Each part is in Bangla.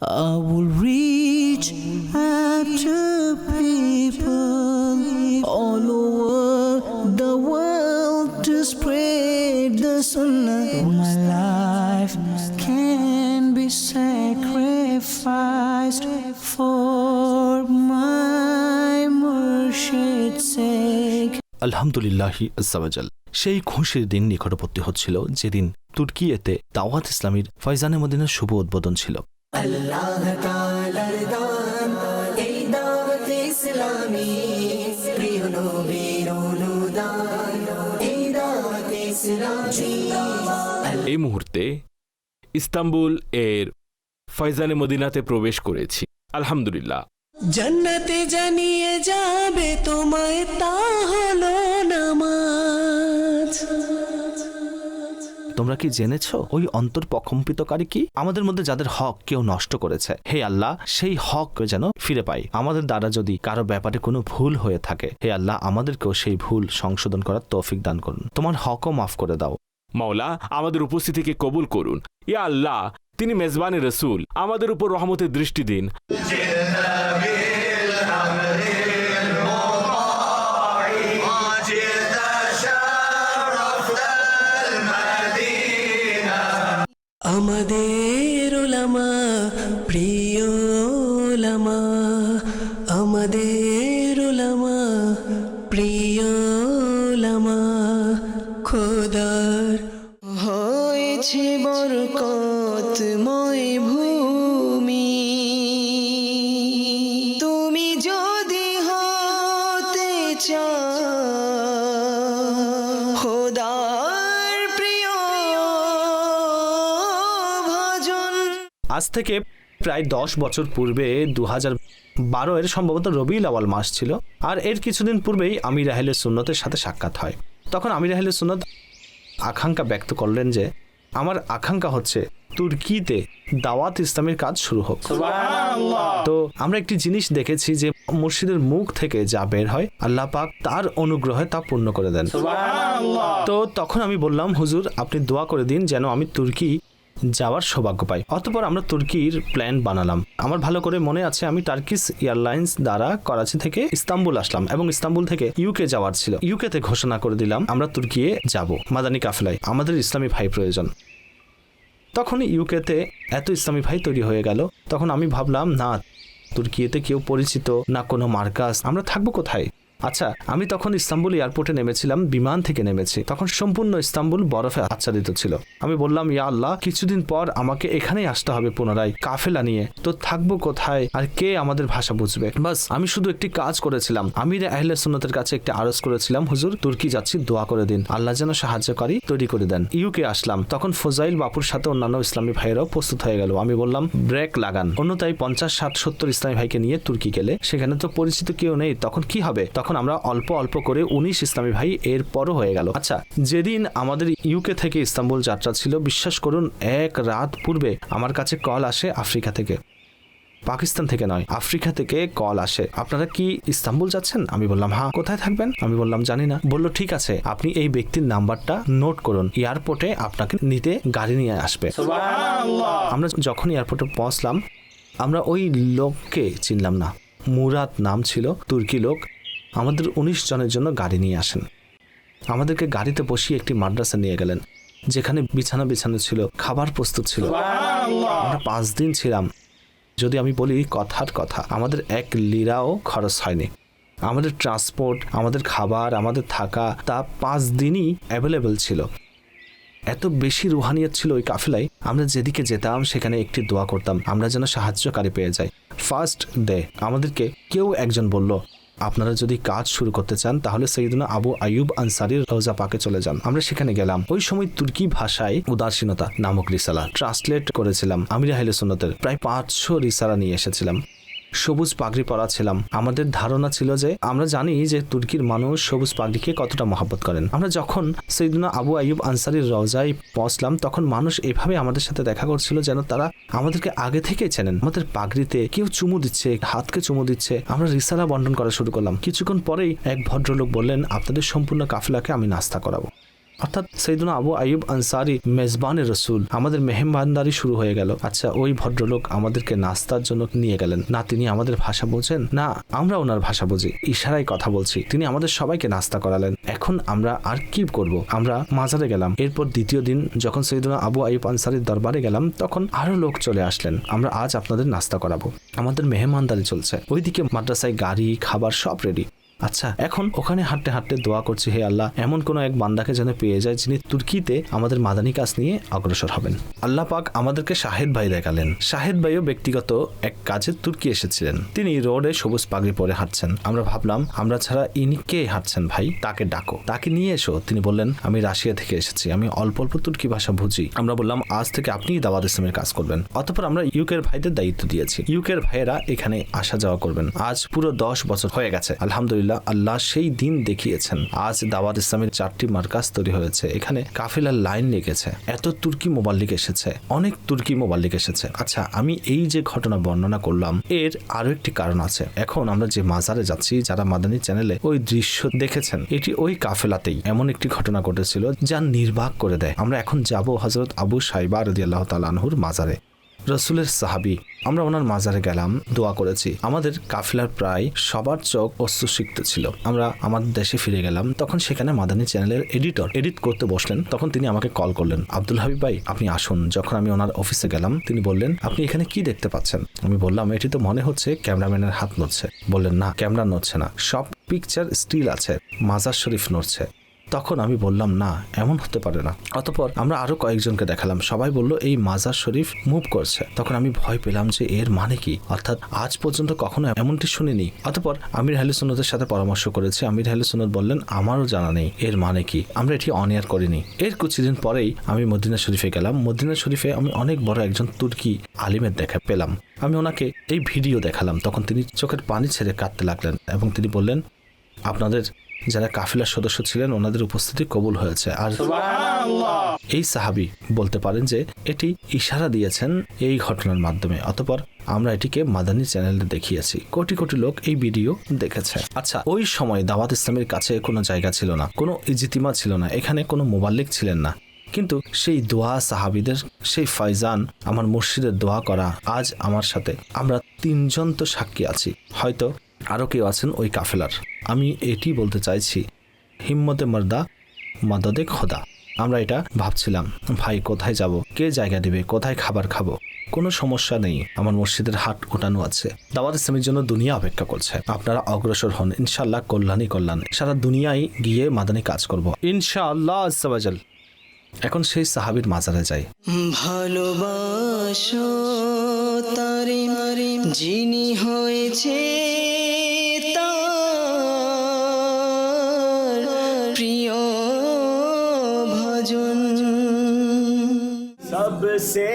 I will reach out to people all over the world to spread the sunnah. My life can be sacrificed for my Murshid's sake. আলহামদুলিল্লাহি আজ্জাওয়াজাল সেই খুশির দিন নিকটবর্তী হচ্ছিল যেদিন তুর্কিয়েতে দাওয়াত ইসলামীর ফয়জানে মদিনার শুভ উদ্বোধন ছিল আল্লাহ তাআলার দান এই দাওয়াত ইসলামী। প্রিয় নবীর অনুদান এই দাওয়াত ইসলামী। এই মুহূর্তে ইস্তাম্বুল এর ফয়জানে মদিনাতে প্রবেশ করেছি। আলহামদুলিল্লাহ। জান্নাতে জানিয়ে যাবে তোমায় তা হলো নামাজ। তোমরা কি জেনেছ ওই অন্তর প্রকম্পিতকারী কি? আমাদের মধ্যে যাদের হক কেউ নষ্ট করেছে, হে আল্লাহ, সেই হক যেন ফিরে পাই আমাদের দ্বারা যদি কারও ব্যাপারে কোনো ভুল হয়ে থাকে, হে আল্লাহ, আমাদেরকেও সেই ভুল সংশোধন করার তৌফিক দান করুন। তোমার হকও মাফ করে দাও। মাওলা, আমাদের উপস্থিতিকে কবুল করুন। ইয়া আল্লাহ, তিনি মেজবানে রসুল, আমাদের উপর রহমতের দৃষ্টি দিন। আমাদের ওলামা, প্রিয় ওলামা, আমাদের ওলামা, প্রিয় ওলামা, খোদার হয়েছে বরকতময় ভূমি। তুমি যদি হতে চাও আজ থেকে প্রায় দশ বছর পূর্বে দু হাজার বারো এর সম্ভবত রবিউল আওয়াল মাস ছিল। আর এর কিছুদিন পূর্বেই আমির আহলে সুন্নতের সাথে সাক্ষাৎ হয়। তখন আমির আহলে সুন্নত আকাঙ্ক্ষা ব্যক্ত করলেন যে আমার আকাঙ্ক্ষা হচ্ছে তুর্কিতে দাওয়াত ইসলামের কাজ শুরু হোক। তো আমরা একটি জিনিস দেখেছি যে মুর্শিদের মুখ থেকে যা বের হয় আল্লাহ পাক তার অনুগ্রহে তা পূর্ণ করে দেন। তো তখন আমি বললাম হুজুর আপনি দোয়া করে দিন যেন আমি তুর্কি যাওয়ার সৌভাগ্য পাই। অতপর আমরা তুর্কির প্ল্যান বানালাম। আমার ভালো করে মনে আছে, আমি টার্কিস এয়ারলাইন্স দ্বারা করাচি থেকে ইস্তাম্বুল আসলাম এবং ইস্তাম্বুল থেকে ইউকে যাওয়ার ছিল। ইউকেতে ঘোষণা করে দিলাম, আমরা তুর্কিয়ে যাব। মাদানী কাফেলায়, আমাদের ইসলামী ভাই প্রয়োজন। তখন ইউকেতে এত ইসলামী ভাই তৈরি হয়ে গেল। তখন আমি ভাবলাম, না, তুর্কিয়েতে কেউ পরিচিত, না কোনো মার্কাস, আমরা থাকব কোথায়? আচ্ছা আমি তখন ইস্তাম্বুল এয়ারপোর্টে নেমেছিলাম, বিমান থেকে নেমেছি। তখন সম্পূর্ণ ইস্তাম্বুল বরফে আচ্ছাদিত ছিল। আমি বললাম, ইয়া আল্লাহ, কিছুদিন পর আমাকে এখানেই আসতে হবে পুনরায়, কাফেলা নিয়ে। তো থাকব কোথায়? আর কে আমাদের ভাষা বুঝবে? বাস, আমি শুধু একটি কাজ করেছিলাম। আমির আহলে সুন্নতের কাছে একটি আরজ করেছিলাম, হুজুর, তুর্কি যাচ্ছি, দোয়া করে দিন। আল্লাহ যেন সাহায্যকারী তৈরি করে দেন। ইউকে আসলাম। তখন ফজাইল বাপুর সাথে অন্যান্য ইসলামী ভাইয়েরাও প্রস্তুত হয়ে গেল। আমি বললাম, ব্রেক লাগান। অন্যতায় পঞ্চাশ, ষাট, সত্তর ইসলামী ভাইকে নিয়ে তুর্কি গেলে। সেখানে তো পরিচিত কেউ নেই, তখন কি হবে? তখন আমরা অল্প অল্প করে উনিশ ইসলামী ভাই এর পরও হয়ে গেল। আচ্ছা যেদিন আমাদের ইউকে থেকে ইস্তাম্বুল যাত্রা ছিল বিশ্বাস করুন এক রাত পূর্বে আমার কাছে কল আসে আফ্রিকা থেকে। পাকিস্তান থেকে নয় আফ্রিকা থেকে কল আসে। আপনারা কি ইস্তাম্বুল যাচ্ছেন? আমি বললাম হ্যাঁ। কোথায় থাকবেন? আমি বললাম জানি না। বলল ঠিক আছে আপনি এই ব্যক্তির নাম্বারটা নোট করুন। এয়ারপোর্টে আপনাকে নিতে গাড়ি নিয়ে আসবে। আমরা যখন এয়ারপোর্টে পৌঁছলাম আমরা ওই লোককে চিনলাম না। মুরাদ নাম ছিল তুর্কি লোক। আমাদের উনিশ জনের জন্য গাড়ি নিয়ে আসেন। আমাদেরকে গাড়িতে বসিয়ে একটি মাদ্রাসা নিয়ে গেলেন যেখানে বিছানা বিছানো ছিল খাবার প্রস্তুত ছিল। আমরা পাঁচ দিন ছিলাম। যদি আমি বলি কথার কথা আমাদের এক লিরাও খরচ হয়নি। আমাদের ট্রান্সপোর্ট আমাদের খাবার আমাদের থাকা তা পাঁচ দিনই অ্যাভেলেবেল ছিল। এত বেশি রুহানিয়ত ছিল ওই কাফেলায় আমরা যেদিকে যেতাম সেখানে একটি দোয়া করতাম আমরা যেন সাহায্যকারী পেয়ে যাই। ফার্স্ট ডে আমাদেরকে কেউ একজন বলল আপনারা যদি কাজ শুরু করতে চান, তাহলে সৈয়দনা আবু আয়ুব আনসারির রোজা পাকে চলে যান। আমরা সেখানে গেলাম। ওই সময় তুর্কি ভাষায় উদাসীনতা নামক রিসালা ট্রান্সলেট করেছিলাম। আমির হাইলে সুন্নতের প্রায় পাঁচশো রিসালা নিয়ে এসেছিলাম। সবুজ পাগড়ি পরা ছিলাম আমাদের ধারণা ছিল যে আমরা জানি যে তুর্কির মানুষ সবুজ পাগড়িকে কতটা মহাব্বত করেন। আমরা যখন সেইদিনা আবু আইয়ুব আনসারির রওজায় পৌঁছলাম, তখন মানুষ এভাবে আমাদের সাথে দেখা করছিল যেন তারা আমাদেরকে আগে থেকে চেনেন। আমাদের পাগড়িতে কেউ চুমু দিচ্ছে, হাতকে চুমু দিচ্ছে। আমরা রিসালা বন্টন করা শুরু করলাম। কিছুক্ষণ পরেই এক ভদ্রলোক বললেন, আপনাদের সম্পূর্ণ কাফেলাকে আমি নাস্তা করাবো। অর্থাৎ সৈদুনা আবু আয়ুব আনসারি মেজবানের রসুল, আমাদের মেহমানদারি শুরু হয়ে গেল। আচ্ছা ওই ভদ্রলোক আমাদেরকে নাস্তার জন্য নিয়ে গেলেন। না, তিনি আমাদের ভাষা বোঝেন? না, আমরা ওনার ভাষা বুঝি। ইশারায় কথা বলছি। তিনি আমাদের সবাইকে নাস্তা করালেন। এখন আমরা আর কি করব? আমরা মাজারে গেলাম। এরপর দ্বিতীয় দিন যখন সৈদুনা আবু আয়ুব আনসারির দরবারে গেলাম, তখন আরও লোক চলে আসলেন। আমরা আজ আপনাদের নাস্তা করাবো। আমাদের মেহমানদারি চলছে। ওইদিকে মাদ্রাসায় গাড়ি, খাবার সব রেডি আচ্ছা এখন ওখানে হাঁটতে হাঁটতে দোয়া করছি, হে আল্লাহ, এমন কোন এক বান্দাকে যেন পেয়ে যায় যিনি তুর্কিতে আমাদের মাদানী কাজ নিয়ে অগ্রসর হবেন। আল্লাহ পাক আমাদেরকে শাহেদ ভাই দেখালেন। শাহেদ ভাইও ব্যক্তিগত এক কাজে তুর্কি এসেছিলেন। তিনি রোডে সবুজ পাগড়ি পরে হাঁটছেন। আমরা ভাবলাম, আমরা ছাড়া ইনি কে হাঁটছেন ভাই? তাকে ডাকো। তাকে নিয়ে এসো। তিনি বললেন, আমি রাশিয়া থেকে এসেছি। আমি অল্প অল্প তুর্কি ভাষা বুঝি। আমরা বললাম, আজ থেকে আপনিই দাওয়াত ইসলামের কাজ করবেন। অতঃপর আমরা ইউকের ভাইদের দায়িত্ব দিয়েছি। ইউকের ভাইয়েরা এখানে আসা যাওয়া করবেন। আজ পুরো দশ বছর হয়ে গেছে। আলহামদুলিল্লাহ আল্লাহ সেই দিন দেখিয়েছেন। আজ দাওয়াত ইসলামের চারটি মার্কাজ তৈরি হয়েছে। এখানে কাফিলার লাইন লেগেছে এত তুর্কি মোবাল্লিক এসেছে, অনেক তুর্কি মোবাল্লিক এসেছে। আচ্ছা আমি এই যে ঘটনা বর্ণনা করলাম, এর আরও একটি কারণ আছে। এখন আমরা যে মাজারে যাচ্ছি, যারা মাদানী চ্যানেলে ওই দৃশ্য দেখেছেন, এটি ওই কাফেলাতেই এমন একটি ঘটনা ঘটেছিল যা নির্বাক করে দেয়। আমরা এখন যাব হজরত আবু সাইবা রদি আল্লাহ তালানহুর মাজারে। রসুলের সাহাবি, আমরা ওনার মাজারে গেলাম, দোয়া করেছি। আমাদের কাফিলার প্রায় সবার চোখ অস্ত্রসিক্ত ছিল। আমরা আমাদের দেশে ফিরে গেলাম, তখন সেখানে মাদানী চ্যানেলের এডিটর এডিট করতে বসলেন। তখন তিনি আমাকে কল করলেন, আব্দুল হাবিব ভাই, আপনি আসুন। যখন আমি ওনার অফিসে গেলাম, তিনি বললেন, আপনি এখানে কি দেখতে পাচ্ছেন? আমি বললাম, এটি তো মনে হচ্ছে ক্যামেরাম্যানের হাত নড়ছে। বললেন, না, ক্যামেরা নড়ছে না। সব পিকচার স্টিল আছে, মাজার শরীফ নড়ছে। তখন আমি বললাম, না, এমন হতে পারে না। অতপর আমরা আরও কয়েকজনকে দেখালাম। সবাই বলল, এই মাজার শরীফ মুভ করছে। তখন আমি ভয় পেলাম যে এর মানে কি? অর্থাৎ আজ পর্যন্ত কখনো এমনটি শুনিনি। অতপর আমির হালিসুন্নতের সাথে পরামর্শ করেছি। আমির হালিসুন্নত বললেন, আমারও জানা নেই এর মানে কি। আমরা এটি অনিয়ার করিনি। এর কিছুদিন পরেই আমি মদিনা শরীফে গেলাম। মদিনা শরীফে আমি অনেক বড় একজন তুর্কি আলিমের দেখা পেলাম। আমি ওনাকে এই ভিডিও দেখালাম। তখন তিনি চোখের পানি ছেড়ে কাঁদতে লাগলেন এবং তিনি বললেন, আপনাদের যারা কাফিলার সদস্য ছিলেন ওনাদের উপস্থিতি কবুল হয়েছে। আর এই সাহাবি বলতে পারেন যে এটি ইশারা দিয়েছেন এই ঘটনার মাধ্যমে। অতপর আমরা এটিকে মাদানী চ্যানেলে দেখিয়েছি। কোটি কোটি লোক এই ভিডিও দেখেছে। আচ্ছা ওই সময় দাওয়াত ইসলামের কাছে কোনো জায়গা ছিল না কোনো ইজিতিমা ছিল না এখানে কোনো মোবাল্লিক ছিলেন না। কিন্তু সেই দোয়া সাহাবিদের সেই ফাইজান আমার মসজিদের দোয়া করা আজ আমার সাথে। আমরা তিনজন তো সাক্ষী আছি। হয়তো আরও কেউ আছেন ওই কাফেলার। আমি এটি বলতে চাইছি, হিম্মতে মর্দা, মাদদে খোদা। আমরা এটা ভাবছিলাম, ভাই কোথায় যাব? কে জায়গা দেবে? কোথায় খাবার খাব? কোনো সমস্যা নেই, আমার মসজিদের হাট ওঠানো আছে। দাওয়াত ইসলামের জন্য দুনিয়া অপেক্ষা করছে। আপনারা অগ্রসর হন, ইনশাআল্লাহ কল্যাণই কল্যাণ। সারা দুনিয়ায় গিয়ে মাদানী কাজ করব। ইনশাআল্লাহ আজ্জাওয়াজাল। এখন সেই সাহাবির মাজারে যাই। ভালোবাসো তারে মারে যিনি হয়েছে প্রিয় ভজন। সবসে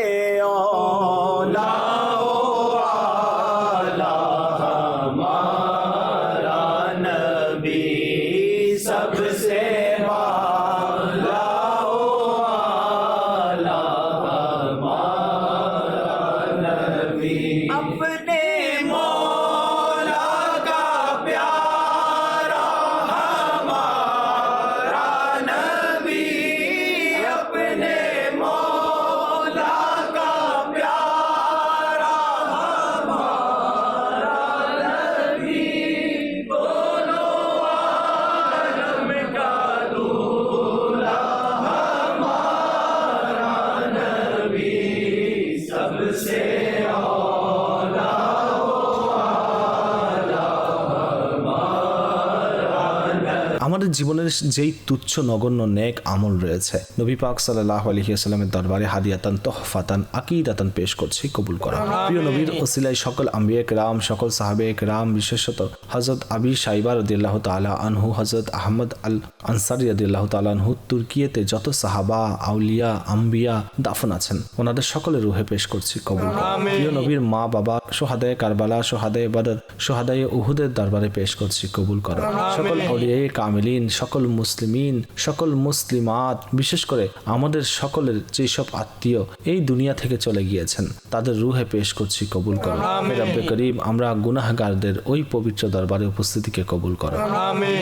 আমাদের জীবনের যেই তুচ্ছ নগণ্য নেক আমল রয়েছে নবী পাক সাল্লাহ আলহিহাস্লামের দরবারে হাদিয়াতান তহফাতান আকিদাতান পেশ করছি কবুল করা। প্রিয় নবীর ওসিলাই সকল আম্বিয়েক রাম সকল সাহাবেক রাম বিশেষত হজরত আবি সাইবা রদিল্লাহ তালা আনহু হজরত আহমদ আল আনসারি রদিল্লাহ তালা আনহু তুর্কিয়েতে যত সাহাবা আউলিয়া আম্বিয়া দাফন আছেন ওনাদের সকলের রুহে পেশ করছি কবুল প্রিয় নবীর মা বাবা সোহাদায় কারবালা সোহাদায় বাদর সোহাদায় উহুদের দরবারে পেশ করছি কবুল করা। সকল আউলিয়ায়ে কামিল আমিলিন সকল মুসলিমিন সকল মুসলিমাত বিশেষ করে আমাদের সকলের যেসব আত্মীয় এই দুনিয়া থেকে চলে গিয়েছেন। তাদের রুহে পেশ করছি কবুল করো। রব্বে করিম আমরা গুনাহগারদের ওই পবিত্র দরবারে উপস্থিতিকে কবুল করো।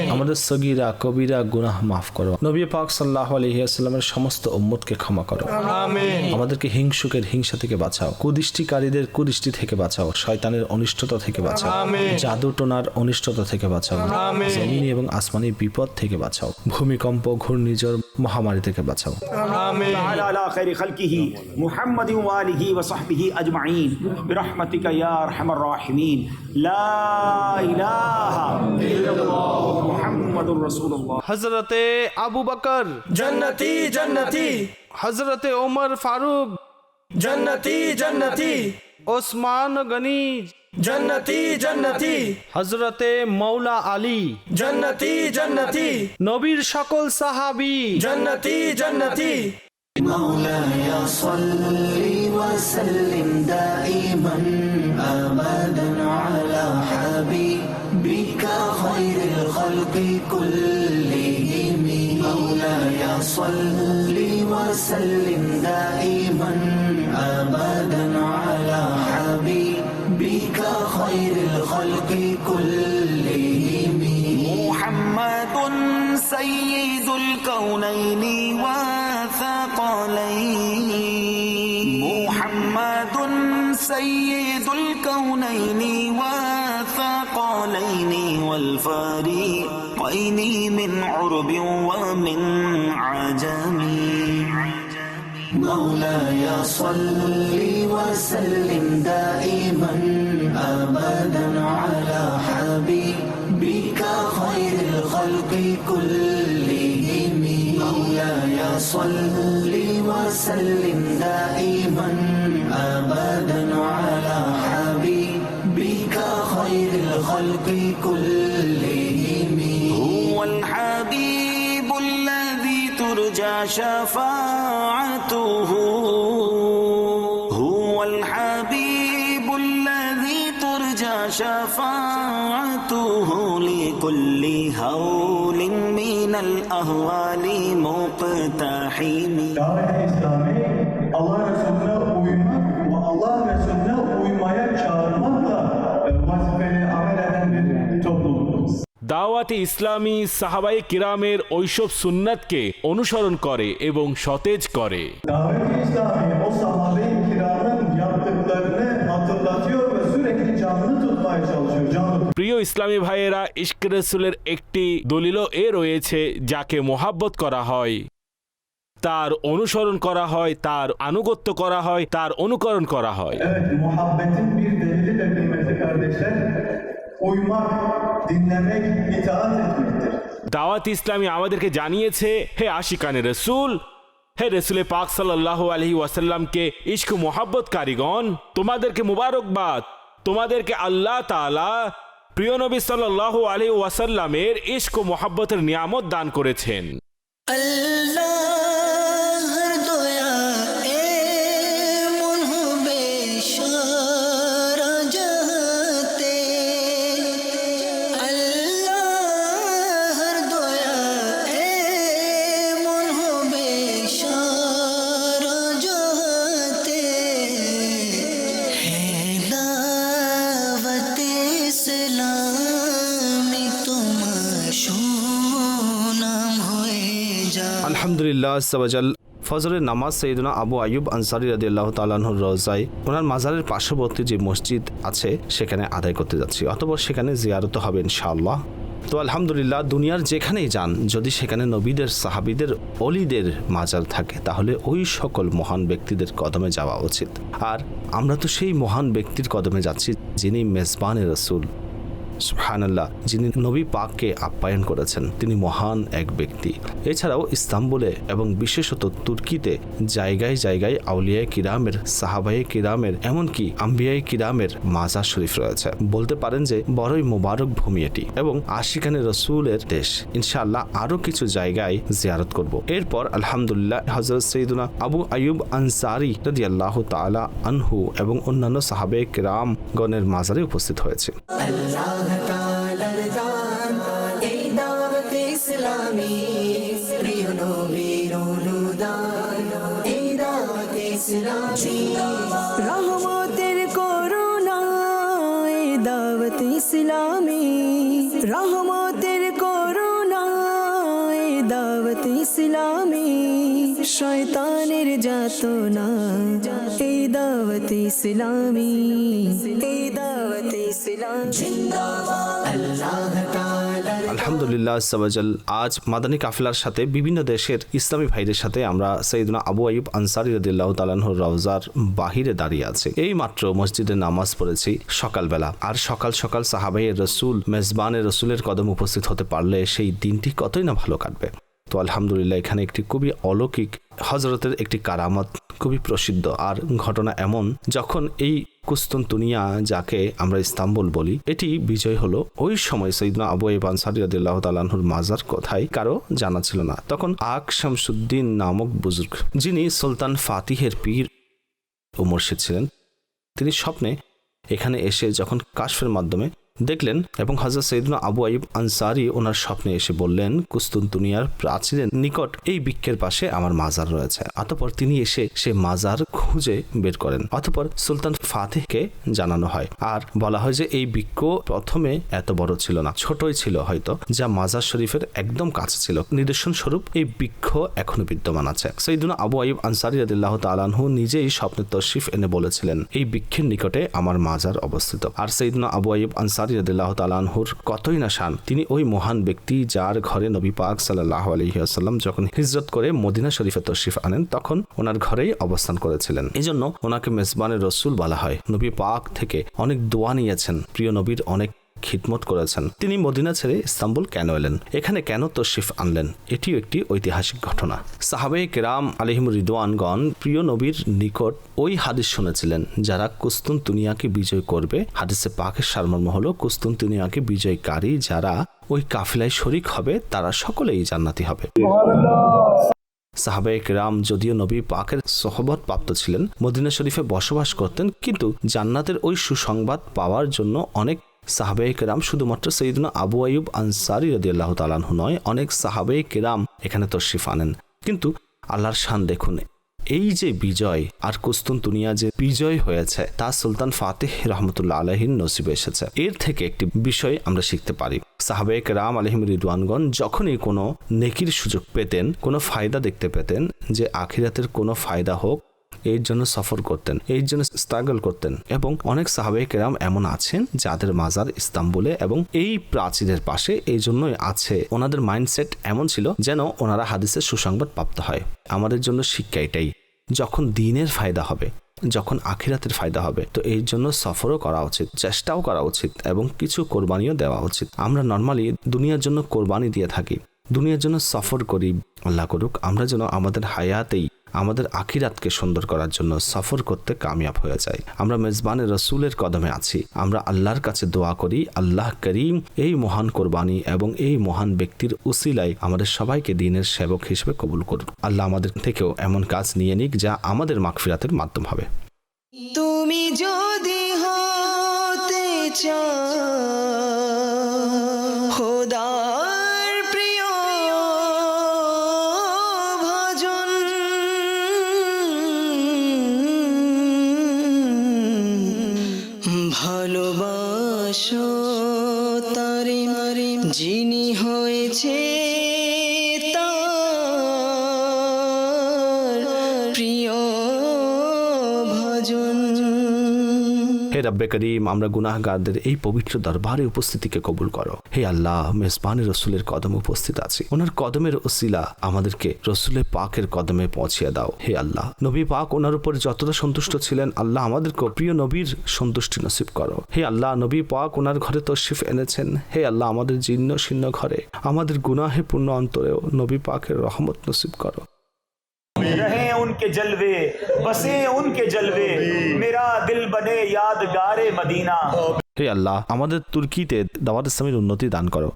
আমাদের সগিরা কবিরা গুনাহ মাফ করো। নবী পাক সাল্লাহ আলহিহাস্লামের সমস্ত উম্মতকে ক্ষমা করো। আমাদেরকে হিংসুকের হিংসা থেকে বাঁচাও। কুদৃষ্টিকারীদের কুদৃষ্টি থেকে বাঁচাও। শয়তানের অনিষ্টতা থেকে বাঁচাও। জাদু টোনার অনিষ্টতা থেকে বাঁচাও। জমিনি এবং আসমানি বিপদ থেকে বাঁচাও। ভূমিকম্প ঘূর্ণিঝড় মহামারী থেকে বাঁচাও। হজরতে আবু বকর। জন্নতি জন্নতি। হজরতে ওমর ফারুক। জন্নতি জন্নতি। ওসমান গনিজ জন্নতি জন্নতি হজরতে মৌলা আলী জন্নতি জন্নতি নবীর সকল সাহাবি জন্নতি জন্নতি مولاي صل وسلم دائما ابدا على حبيبك خير الخلق كلهم مولاي صل وسلم دائما سيد الكونين وثقلين محمد سيد الكونين وثقلين والفريقين من عرب ومن عجم. مولاي صل وسلم دائما ابدا على حبيبك خير الخلق كلهم مولاي صل وسلم دائما ابدا على حبيبك خير الخلق كلهم. هو الحبيب الذي ترجى شفاعته. هو الحبيب الذي ترجى شفاعته. لكل هول من الأهوال مقتحم Davet-i İslami Allah Resulüne uymak ve Allah Resulüne uymaya çağırmakla e, vazifeli amel eden bir topluluk. দাওয়াতে ইসলামী সাহাবাই কিরামের ঐসব সুন্নাতকে অনুসরণ করে এবং সতেজ করে Davet-i İslami o sahabe-i প্রিয় ইসলামী ভাইয়েরা ইশক রসুলের একটি দলিল এ রয়েছে যাকে মোহাব্বত করা হয় তার অনুসরণ করা হয় তার আনুগত্য করা হয় তার অনুকরণ করা হয়. দাওয়াত ইসলামী আমাদেরকে জানিয়েছে হে আশিকানে রসুল হে রসুলে পাক সাল্লাহ আলহি ওয়াসাল্লামকে ইশক মোহাব্বত কারিগণ তোমাদেরকে মুবারকবাদ তোমাদেরকে আল্লাহ তাআলা প্রিয় নবী সাল্লাহ আলী ওয়াসাল্লামের ইশক মোহাব্বতের নিয়ামত দান করেছেন। আল্লাহর আলহামদুলিল্লাহ সবাজাল ফজরের নামাজ সৈয়দনা আবু আয়ুব আনসারি রাদি আল্লাহ তালাহুর রোজাই ওনার মাজারের পার্শ্ববর্তী যে মসজিদ আছে, সেখানে আদায় করতে যাচ্ছি। অথবা সেখানে জিয়ারত হবে ইনশাআল্লাহ। তো আলহামদুলিল্লাহ, দুনিয়ার যেখানেই যান, যদি সেখানে নবীদের, সাহাবিদের, অলিদের মাজার থাকে, তাহলে ওই সকল মহান ব্যক্তিদের কদমে যাওয়া উচিত। আর আমরা তো সেই মহান ব্যক্তির কদমে যাচ্ছি যিনি মেজবানে রসুল। সুবহানাল্লাহ, যিনি নবী পাককে আপ্যায়ন করেছেন। তিনি মহান এক ব্যক্তি। এছাড়াও ইস্তাম্বুলে এবং বিশেষত তুর্কিতে জায়গায় জায়গায় আউলিয়ায় কিরামের, সাহাবায়ে কিরামের, এমনকি আম্বিয়ায় কিরামের মাজার শরীফ রয়েছে। বলতে পারেন যে, বড়ই মোবারক ভূমি এটি এবং আশিকানে রসুলের দেশ। ইনশাআল্লাহ আরও কিছু জায়গায় জিয়ারত করব। এরপর আলহামদুলিল্লাহ হজরত সৈদুনা আবু আয়ুব আনসারি রাদি আল্লাহ তালা আনহু এবং অন্যান্য সাহাবে কিরাম গণের মাজারে উপস্থিত হয়েছে। আল্লাহ রহমতের করুণায় দাওয়াত ইসলামী। রহমতের করুণায় দাওয়াত ইসলামী। শয়তানের যাতনা এই দাওয়াত ইসলামী। আলহামদুলিল্লাহ আজ মাদানী কাফিলার সাথে বিভিন্ন দেশের ইসলামী ভাইদের সাথে আমরা সৈয়দনা আবু আইব আনসারি রদিল্লাহ তালাহুর রওজার বাহিরে দাঁড়িয়ে আছে। এই মাত্র মসজিদে নামাজ পড়েছি সকালবেলা। আর সকাল সকাল সাহাবাইয়ের রসুল মেজবানের রসুলের কদম উপস্থিত হতে পারলে সেই দিনটি কতই না ভালো কাটবে। তো আলহামদুলিল্লাহ এখানে একটি খুবই অলৌকিক হজরতের একটি কারামত খুবই প্রসিদ্ধ আর ঘটনা এমন, যখন এই কুস্তন্তুনিয়া যাকে আমরা ইস্তাম্বুল বলি, এটি বিজয় হলো ওই সময় সৈদনা আবু রাদিয়াল্লাহু তাআলাহুর মাজার কোথায় কারও জানা ছিল না। তখন আক শামসুদ্দিন নামক বুজুর্গ, যিনি সুলতান ফাতিহের পীর ও মুর্শিদ ছিলেন, তিনি স্বপ্নে এখানে এসে যখন কাশফের মাধ্যমে দেখলেন এবং হজরত সৈদনা আবু আইব আনসারি ওনার স্বপ্নে এসে বললেন কুস্তুনতুনিয়ার প্রাচীরের নিকট এই বৃক্ষের পাশে আমার মাজার রয়েছে। অতপর তিনি এসে সে মাজার খুঁজে বের করেন। অতপর সুলতান ফাতেহকে জানানো হয়। আর বলা হয় যে, এই বৃক্ষ প্রথমে এত বড় ছিল না, ছোটই ছিল হয়তো, যা মাজার শরীফের একদম কাছে ছিল। নিদর্শন স্বরূপ এই বৃক্ষ এখনও বিদ্যমান আছে। সৈদুনা আবু আইব আনসারি রাদিল্লাহ তালানহু নিজেই স্বপ্নে তশরিফ এনে বলেছিলেন, এই বৃক্ষের নিকটে আমার মাজার অবস্থিত। আর সৈদুনা আবু আইব আনসারি রাদিল্লাহ তালানহুর কতই না শান, তিনি ওই মহান ব্যক্তি যার ঘরে নবী পাক সাল্লাহ আলহিহাসাল্লাম যখন হিজরত করে মদিনা শরীফে তশরিফ আনেন, তখন ওনার ঘরেই অবস্থান করেছিলেন। এই জন্য ওনাকে মেজবানের রসুল বলা হয়। নবী পাক থেকে অনেক দোয়া নিয়েছেন। প্রিয় নবীর অনেক খিদমত করেছেন। তিনি মদিনা ছেড়ে ইস্তাম্বুল কেন এলেন? এখানে কেন তশরিফ আনলেন? এটিও একটি ঐতিহাসিক ঘটনা। সাহাবে কেরাম আলিহিম রিদওয়ানগণ প্রিয় নবীর নিকট ওই হাদিস শুনেছিলেন, যারা কুস্তুন তুনিয়াকে বিজয় করবে। হাদিসে পাকের সারমর্ম হলো কুস্তুন তুনিয়াকে বিজয়কারী যারা ওই কাফিলায় শরিক হবে, তারা সকলেই জান্নাতি হবে। সাহাবেক রাম যদিও নবী পাকের সহবত প্রাপ্ত ছিলেন, মদিনা শরীফে বসবাস করতেন, কিন্তু জান্নাতের ওই সুসংবাদ পাওয়ার জন্য অনেক সাহাবে কেরাম শুধুমাত্র সৈয়দনা আবু আয়ুব আনসারি রদি আল্লাহ তালানহু নয়, অনেক সাহাবে কেরাম এখানে তশরিফ আনেন। কিন্তু আল্লাহর শান দেখুন, এই যে বিজয় আর কুস্তুন দুনিয়া যে বিজয় হয়েছে, তা সুলতান ফাতেহ রহমতুল্লাহ আলহিন নসিবে এসেছে। এর থেকে একটি বিষয় আমরা শিখতে পারি। সাহাবেক রাম আলহিম রিদওয়ানগণ যখনই কোনো নেকির সুযোগ পেতেন, কোনো ফায়দা দেখতে পেতেন যে আখিরাতের কোনো ফায়দা হোক এর জন্য সফর করতেন, এর জন্য স্ট্রাগল করতেন এবং অনেক সাহাবে কেরাম এমন আছেন যাদের মাজার ইস্তাম্বুলে এবং এই প্রাচীরের পাশে এই জন্যই আছে। ওনাদের মাইন্ডসেট এমন ছিল যেন ওনারা হাদিসের সুসংবাদ প্রাপ্ত হয়। আমাদের জন্য শিক্ষা এটাই, যখন দিনের ফায়দা হবে, যখন আখিরাতের ফায়দা হবে, তো এই জন্য সফরও করা উচিত, চেষ্টাও করা উচিত এবং কিছু কোরবানিও দেওয়া উচিত। আমরা নর্মালি দুনিয়ার জন্য কোরবানি দিয়ে থাকি, দুনিয়ার জন্য সফর করি, আল্লাহ করুক, আমরা যেন আমাদের হায়াতেই আমাদের আখিরাতকে সুন্দর করার জন্য সফর করতে কামিয়াব হয়ে যায়। আমরা মেজবানের রসুলের কদমে আছি। আমরা আল্লাহর কাছে দোয়া করি, আল্লাহ করিম এই মহান কোরবানি এবং এই মহান ব্যক্তির উসিলাই আমাদের সবাইকে দিনের সেবক হিসেবে কবুল করুন। আল্লাহ আমাদের থেকেও এমন কাজ নিয়ে নিক যা আমাদের মাগফিরাতের মাধ্যম হবে। তুমি যদি হতে চাও রব্বে করিম, আমরা গুনাহগারদের এই পবিত্র দরবারে উপস্থিতিকে কবুল করো। হে আল্লাহ মেজবানের রসুলের কদমে উপস্থিত আছি। ওনার কদমের ওসিলা আমাদেরকে রসুলের পাকের কদমে পৌঁছিয়ে দাও। হে আল্লাহ, নবী পাক ওনার উপর যতটা সন্তুষ্ট ছিলেন, আল্লাহ আমাদেরকে প্রিয় নবীর সন্তুষ্টি নসিব করো। হে আল্লাহ, নবী পাক ওনার ঘরে তশরিফ এনেছেন। হে আল্লাহ, আমাদের জীর্ণ শীর্ণ ঘরে, আমাদের গুনাহে পূর্ণ অন্তরেও নবী পাকের রহমত নসিব করো। उनके जलवे बसे उनके जलवे मेरा दिल बने यादगारे मदीना হে আল্লাহ আমাদের তুর্কিতে দাওয়াত ইসলামের উন্নতি দান করো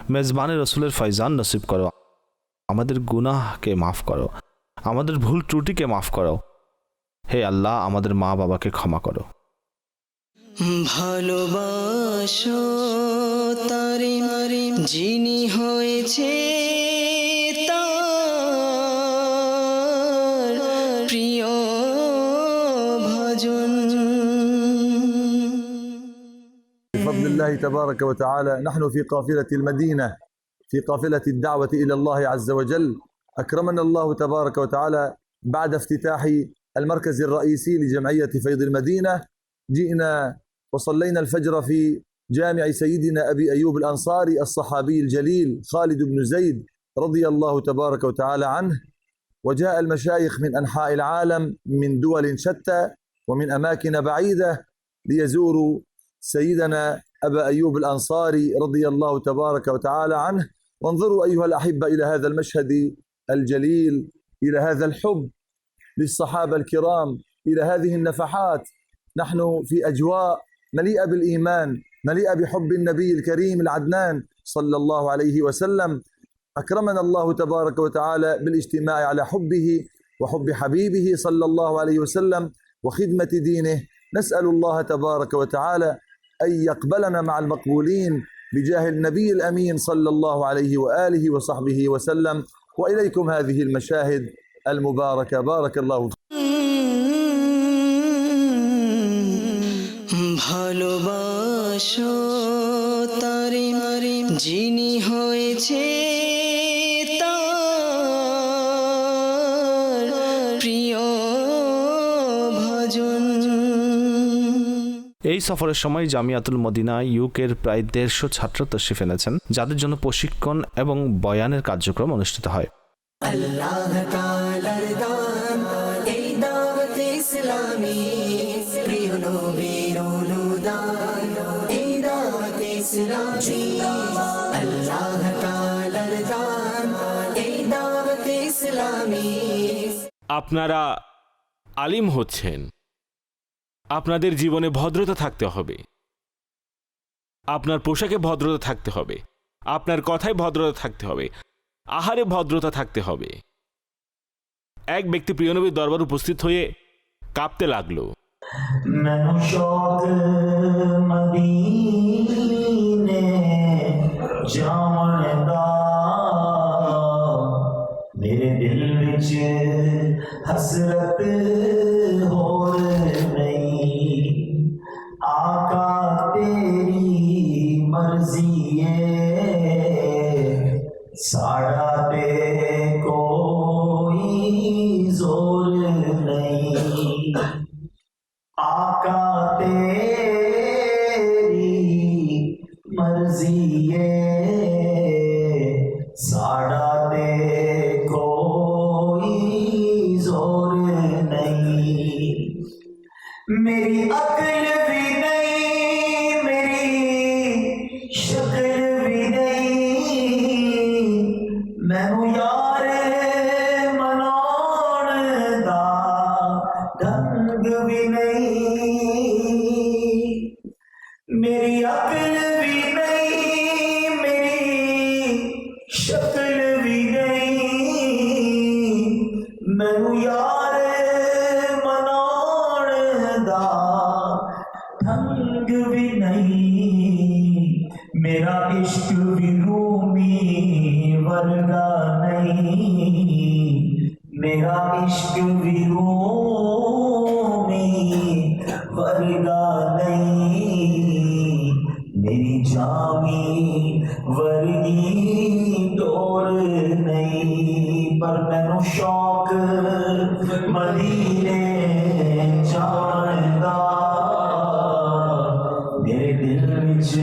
মেজবানের রসুলের ফয়জান নসিব করো আমাদের গুনাহকে মাফ করো আমাদের ভুল ত্রুটিকে মাফ করো হে আল্লাহ আমাদের মা বাবাকে ক্ষমা করো ভালোবাসো তারে যিনি হয়েছে الله تبارك وتعالى نحن في قافلة المدينة في قافلة الدعوة إلى الله عز وجل. أكرمنا الله تبارك وتعالى بعد افتتاح المركز الرئيسي لجمعية فيض المدينة. جئنا وصلينا الفجر في جامع سيدنا أبي أيوب الأنصاري الصحابي الجليل خالد بن زيد رضي الله تبارك وتعالى عنه. وجاء المشايخ من أنحاء العالم من دول شتى ومن أماكن بعيدة ليزوروا سيدنا أبا أيوب الأنصاري رضي الله تبارك وتعالى عنه وانظروا أيها الأحبة إلى هذا المشهد الجليل إلى هذا الحب للصحابة الكرام إلى هذه النفحات. نحن في أجواء مليئة بالإيمان مليئة بحب النبي الكريم العدنان صلى الله عليه وسلم. أكرمنا الله تبارك وتعالى بالاجتماع على حبه وحب حبيبه صلى الله عليه وسلم وخدمة دينه. نسأل الله تبارك وتعالى أن يقبلنا مع المقبولين بجاه النبي الأمين صلى الله عليه وآله وصحبه وسلم وإليكم هذه المشاهد المباركة بارك الله ভালোবাসো তারে যিনি হয়েছে সফরের সময় জামিয়াতুল মদিনা ইউকের প্রায় দেড়শো ছাত্র তশরিফ এনেছেন, যাদের জন্য প্রশিক্ষণ এবং বয়ানের কার্যক্রম অনুষ্ঠিত হয়। আপনারা আলিম হচ্ছেন। আপনাদের জীবনে ভদ্রতা থাকতে হবে। আপনার পোশাকে ভদ্রতা থাকতে হবে। আপনার কথায় ভদ্রতা থাকতে হবে। আহারে ভদ্রতা থাকতে হবে। এক ব্যক্তি প্রিয়নবীর দরবার উপস্থিত হয়ে কাঁপতে লাগল। হসরত मेरी میری جامی ورگی دور نہیں پر مینو شوق مدینے جاندہ۔ میرے دل وچ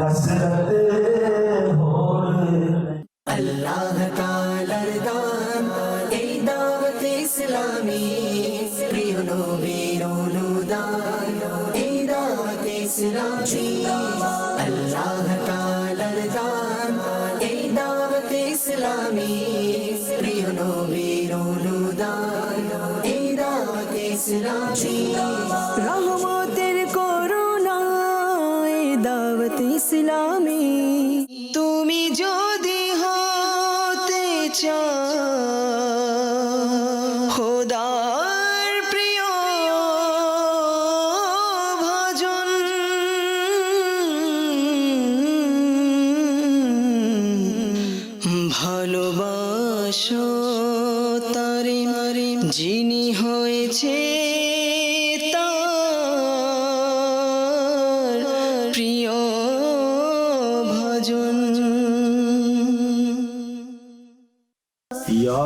حسرت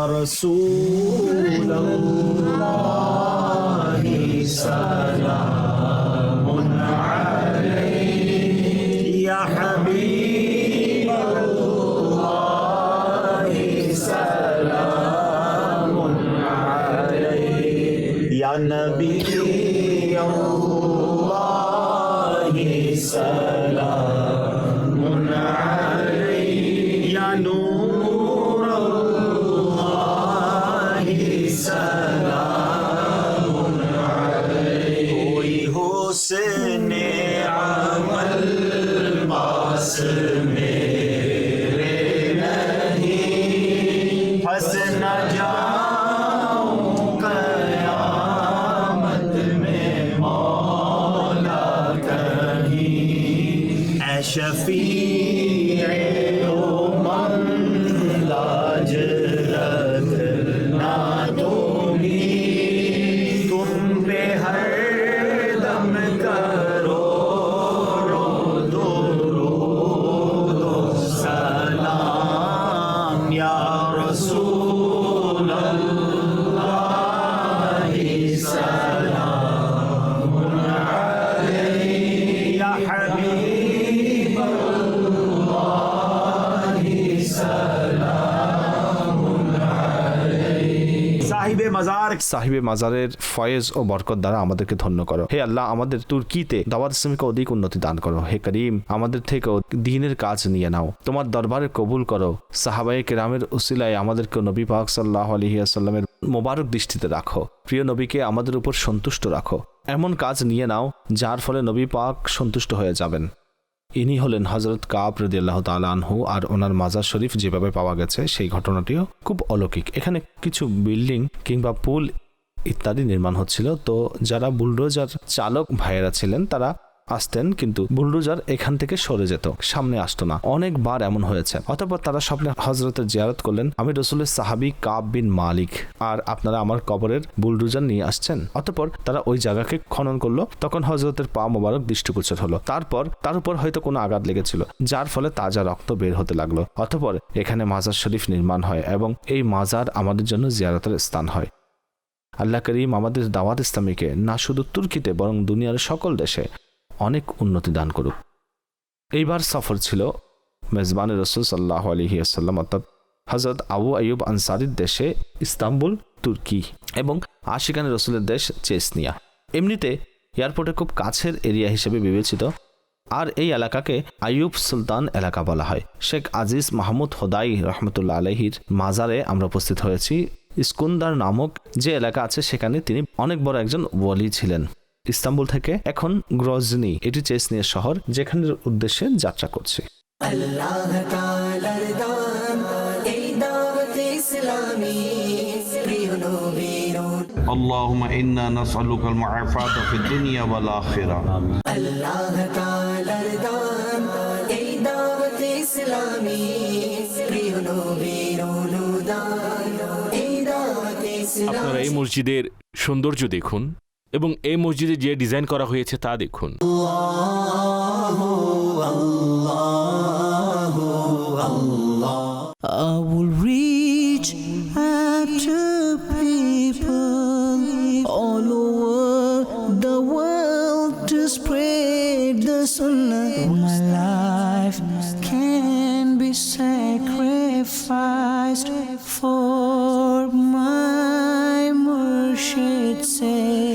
رسول الله سلام عليك يا حبيب الله سلام عليك يا نبي الله سلام عليك. يا نور Jeffy. সাহিবে মাজার। সাহিবে মাজারের ফয়েজ ও বরকত দ্বারা আমাদেরকে ধন্য করো। হে আল্লাহ, আমাদের তুর্কিতে দাওয়াত ইসলামীকে অধিক উন্নতি দান করো। হে করিম, আমাদের থেকে দিনের কাজ নিয়ে নাও। তোমার দরবারে কবুল করো। সাহাবাই কেরামের উসিলায় আমাদেরকে নবী পাক সাল্লাহ আলহিয়াসাল্লামের মোবারক দৃষ্টিতে রাখো। প্রিয় নবীকে আমাদের উপর সন্তুষ্ট রাখো। এমন কাজ নিয়ে নাও, যার ফলে নবী পাক সন্তুষ্ট হয়ে যাবেন। ইনি হলেন হজরত কাব রদিয়াল্লাহ তালানহু আর ওনার মাজার শরীফ যেভাবে পাওয়া গেছে, সেই ঘটনাটিও খুব অলৌকিক। এখানে কিছু বিল্ডিং কিংবা পুল ইত্যাদি নির্মাণ হচ্ছিল। তো যারা বুলডোজার চালক ভাইয়েরা ছিলেন, তারা আসতেন, কিন্তু বুলডোজার এখান থেকে সরে যেত, সামনে আসতো না। অনেকবার এমন হয়েছে। অতঃপর তারা স্বপ্নে হজরতের জিয়ারত করলেন, আমি রসুলের সাহাবি কাব বিন মালিক, আর আপনারা আমার কবরের বুলডোজার নিয়ে আসছেন? অতঃপর তারা ওই জায়গাকে খনন করল। তখন হজরতের পা মোবারক দৃষ্টিগোচর হলো। তারপর, তার উপর হয়তো কোনো আঘাত লেগেছিল, যার ফলে তাজা রক্ত বের হতে লাগল। অতঃপর এখানে মাজার শরীফ নির্মাণ হয় এবং এই মাজার আমাদের জন্য জিয়ারতের স্থান হয়। আল্লাহ করিম আমাদের দাওয়াত ইসলামীকে না শুধু তুর্কিতে, বরং দুনিয়ার সকল দেশে অনেক উন্নতি দান করুক। এইবার সফর ছিল মেজবান রসুল সাল্লাহ আলহি আসাল্লাম অর্থাৎ হজরত আবু আইয়ুব আনসারির দেশে ইস্তাম্বুল, তুর্কি এবং আশিকান রসুলের দেশ চেসনিয়া। এমনিতে এয়ারপোর্টে খুব কাছের এরিয়া হিসেবে বিবেচিত। আর এই এলাকাকে আইয়ুব সুলতান এলাকা বলা হয়। শেখ আজিজ মাহমুদ হোদাই রহমতুল্লাহ আলহির মাজারে আমরা উপস্থিত হয়েছি। ইস্কুন্দার নামক যে এলাকা আছে, সেখানে তিনি অনেক বড় একজন ওয়ালি ছিলেন। ইস্তাম্বুল থেকে এখন গ্রজনি এটি চেসনিয়া শহর যেখানের উদ্দেশ্যে যাত্রা করছি আল্লাহ তাআলার দান এই দাওয়াত ইসলামী প্রিয় নবীর اللهم إنا نسألك المعافاة في الدنيا والآخرة আল্লাহ তাআলার দান এই দাওয়াত ইসলামী প্রিয় নবীর অনুদান এই দাওয়াত আপনারা এই ইসলামী মসজিদের সৌন্দর্য দেখুন এবং এই মসজিদে যে ডিজাইন করা হয়েছে তা দেখুন reach all over the world to spread the can be for my Murshid's sake.